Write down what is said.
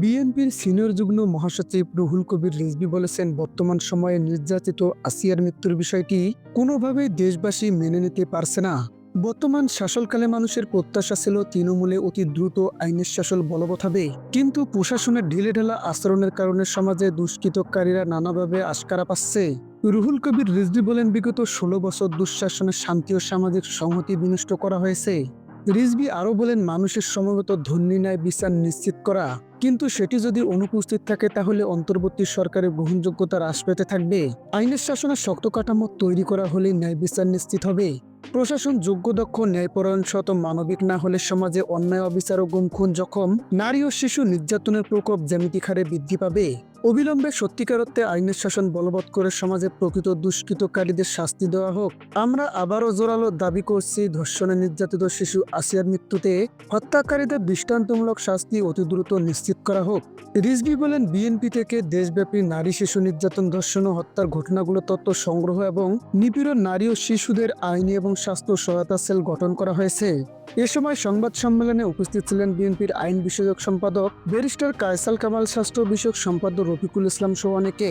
বিএনপির সিনিয়র যুগ্ম মহাসচিব রুহুল কবির রিজভি বলেছেন, বর্তমান সময়ে নির্যাতিত আসিয়ার মৃত্যুর বিষয়টি কোনোভাবেই দেশবাসী মেনে নিতে পারছে না। বর্তমান শাসনকালে মানুষের প্রত্যাশা ছিল তৃণমূলে অতি দ্রুত আইনের শাসন বলবৎ হবে। কিন্তু প্রশাসনের ঢিলেঢালা আচরণের কারণে সমাজে দুষ্কৃতকারীরা নানাভাবে আশকারা পাচ্ছে। রুহুল কবির রিজভি বলেন, বিগত ষোলো বছর দুঃশাসনের শান্তি ও সামাজিক সংহতি বিনষ্ট করা হয়েছে। রিজভি আরও বলেন, মানুষের সমবেত ধর্মী ন্যায় বিচার নিশ্চিত করা কিন্তু সেটি যদি অনুপস্থিত থাকে, তাহলে অন্তর্বর্তী সরকারের গ্রহণযোগ্যতা হ্রাস পেতে থাকবে। আইনের শাসনের শক্ত কাঠামো তৈরি করা হলে ন্যায় বিচার নিশ্চিত হবে। প্রশাসন যোগ্য, দক্ষ, ন্যায়পরায়ণ শত মানবিক না হলে সমাজে অন্যায়, অবিচার ও গুম খুন জখম, নারী ও শিশু নির্যাতনের প্রকোপ জ্যামিতিক হারে বৃদ্ধি পাবে। অবিলম্বে সত্যিকার অর্থে আইনের শাসন বলবৎ করে সমাজে প্রকৃত দুষ্কৃতকারীদের শাস্তি দেওয়া হোক, আমরা আবারও জোরালো দাবি করছি ধর্ষণে নির্যাতিত শিশু আসিয়ার মৃত্যুতে হত্যাকারীদের দৃষ্টান্তমূলক শাস্তি অতি দ্রুত নিশ্চিত করা হোক। রিজবি বলেন, বিএনপি থেকে দেশব্যাপী নারী শিশু নির্যাতন, ধর্ষণ ও হত্যার ঘটনাগুলো তথ্য সংগ্রহ এবং নিপীড়ন নারী ও শিশুদের আইনি এবং স্বাস্থ্য সহায়তা সেল গঠন করা হয়েছে। এ সময় সংবাদ সম্মেলনে উপস্থিত ছিলেন বিএনপির আইন বিষয়ক সম্পাদক ব্যারিস্টার কায়সাল কামাল, স্বাস্থ্য বিষয়ক সম্পাদক রফিকুল ইসলাম সহ অনেকে